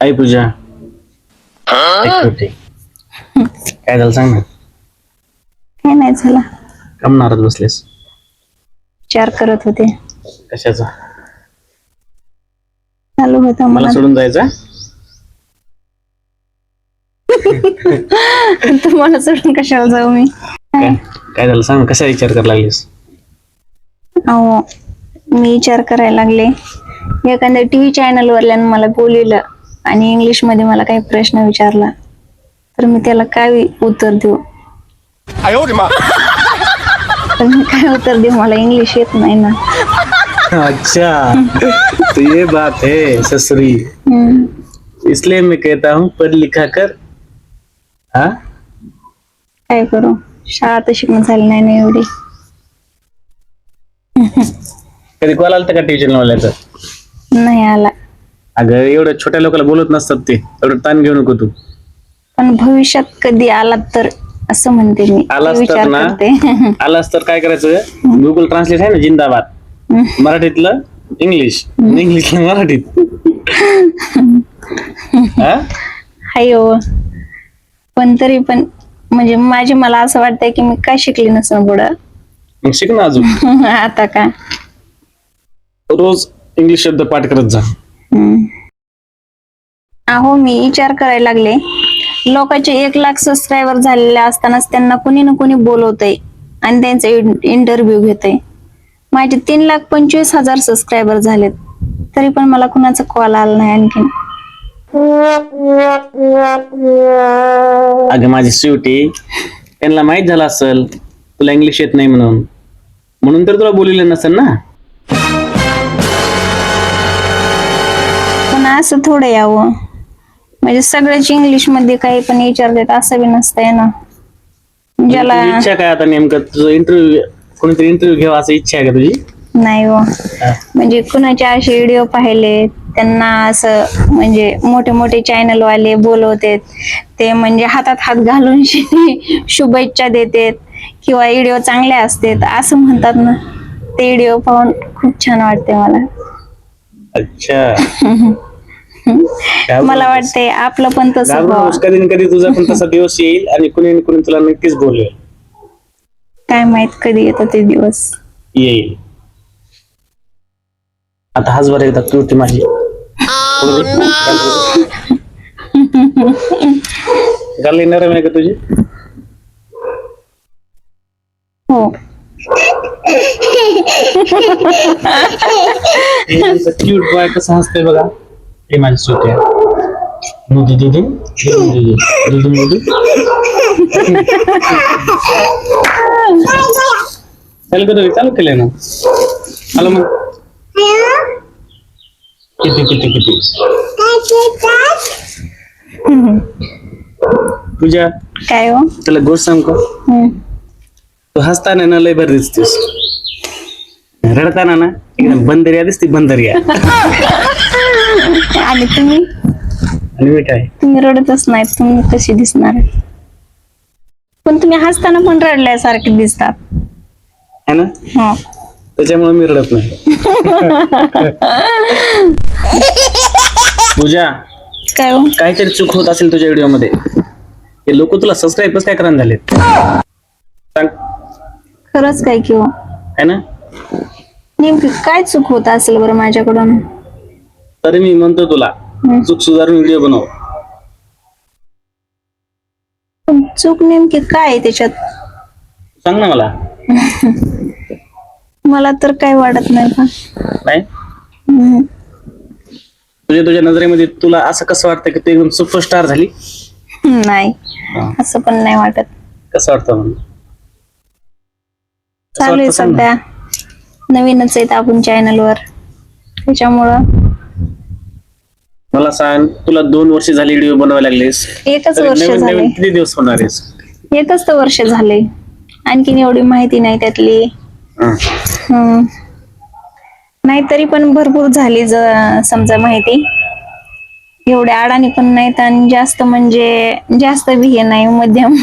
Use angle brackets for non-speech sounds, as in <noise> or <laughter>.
आई पूजा. एक काय झालं सांग ना. काय नाही झाला. कम नाराज बसलेस. विचार करत होते. कशाचा? चालू होता मला मला. सोडून जायचा <laughs> तुम्हाला सोडून कशाला जाऊ मी? काय? काय झालं सांग कसा विचार करायला लागलीस? अहो मी विचार करायला लागले. एखाद्या टीव्ही चॅनल वरल्यानं मला बोललेलं आणि इंग्लिशमध्ये मला काही प्रश्न विचारला तर मी त्याला काय उत्तर देऊ? तर मी काय उत्तर देऊ? मला इंग्लिश येत नाही ना. अच्छा. तो ये बात है ससुरी. हम्म. इसलिए मैं कहता हूँ पढ़ लिखा कर. हाँ? काय करू? शाळा तर शिकणं झाली नाही ना एवढी. कधी कॉल आलता का टीचर वाल्याचं? नाही आला. अगं एवढ्या छोट्या लोकांना बोलत नसतात ते. एवढं ताण घेऊ नको तू. पण भविष्यात कधी आला तर असं म्हणते मी. आलास तर विचार ना? करते. <laughs> आलास तर काय करायचं? गुगल ट्रान्सलेट आहे ना जिंदाबाद. मराठीतलं इंग्लिश इंग्लिशला मराठीत. <laughs> हा? हाय हो. पण तरी पण म्हणजे माझे मला असं वाटतंय की मी काय शिकली नसं पुढं? मग शिक ना अजून. <laughs> आता का? रोज इंग्लिश शब्द पाठ करत जा. अहो मी विचार करायला लागले. लोकांचे एक लाख सबस्क्रायबर झालेले असतानाच त्यांना कुणी ना कुणी बोलवतंय आणि त्यांचा इंटरव्ह्यू घेतय. माझे तीन लाख पंचवीस हजार सबस्क्रायबर झालेत. तरी पण मला कुणाचा कॉल आला नाही आणखीन. अगं माझी शेवटी त्यांना माहीत झालं असेल तुला इंग्लिश येत नाही म्हणून. म्हणून तर तुला बोललेलं नसेल ना? पण असं थोडं यावं. म्हणजे सगळ्याच इंग्लिशमध्ये काही पण विचारतात असं बी नसतंय ना. ज्याला तुझी इच्छा काय आता नेमकं? तुझं इंटरव्ह्यू कोणीतरी इंटरव्ह्यू घ्यावा असं इच्छा आहे का तुझी? नाही हो. हा. म्हणजे कुणाचे असे व्हिडिओ पाहिले त्यांना असं म्हणजे मोठे मोठे चॅनल वाले बोलवते ते म्हणजे हातात हात घालून शि- <laughs> शुभेच्छा देतात किंवा व्हिडिओ चांगले असतात असं म्हणतात ना. ते व्हिडिओ पाहून खूप छान वाटते मला. अच्छा. <laughs> मला? वाटते आपलं पण तसं व्हावं. कधी ना कधी तुझा पण तसा दिवस येईल आणि कुणी ना कुणी तुला नक्कीच बोलवेल काय माहीत कधी येतो ते दिवस येईल आता हाच बरं एकदा तू ती माझी गाली नरम आहे का तुझी हो क्यूट बॉय कसं हसतंय बघा हे माझी सुटी आहे दुधी दुधी दुधी दुधी दुधी चालू कर चालू केलंय ना हॅलो मग किती किती किती पूजा काय हो तुला गोष्ट सांग का हम्म. तू हसताना ना लय बरं दिसतेस रडताना ना एकदम बंदरिया दिसते बंदरिया. आणि तुम्ही? आणि मी काय? तुम्ही रडतच नाहीत तुम्ही कशी दिसणार पण तुम्ही हसताना पण रडल्यासारखे दिसतात. है ना? हो. त्याच्यामुळे मी रडत नाही. पूजा काय हो? काहीतरी चूक होत असेल तुझ्या व्हिडिओमध्ये हे लोक तुला सबस्क्राईब कसं काय करायला झालेत? सांग. खरंच काय किंवा है ना? नेमकी काय चूक होत असेल बरं माझ्याकडून? तरी मी म्हणतो तुला. चूक सुधारून व्हिडिओ बनव. पण चूक नेमकी काय आहे त्याच्यात? सांग ना मला. <laughs> मला तर काय वाटत नाही हम्म. तुझ्या तुझ्या नजरेमध्ये तुला असं कसं वाटतं की तू एकदम सुपरस्टार झाली? नाही. हा. असं पण नाही वाटत. कसं वाटतं म्हणून चालू आहे वाटतं सांग ना. सध्या. नवीनच आहेत आपण चॅनल वर. त्याच्यामुळं. मला सांग तुला दोन वर्ष झाली व्हिडिओ बनवायला लागलीस. एकच तरी वर्ष नवीन झाले. नवीन किती दिवस होणार आहेस? एकच तर वर्ष झाले. आणखीन एवढी माहिती नाही त्यातली. हा. हम्म. नाही तरी पण भरपूर झाली ज समजा माहिती. एवढ्या अडाणी पण नाहीत आणि जास्त म्हणजे जास्त बी हे नाही मध्यम.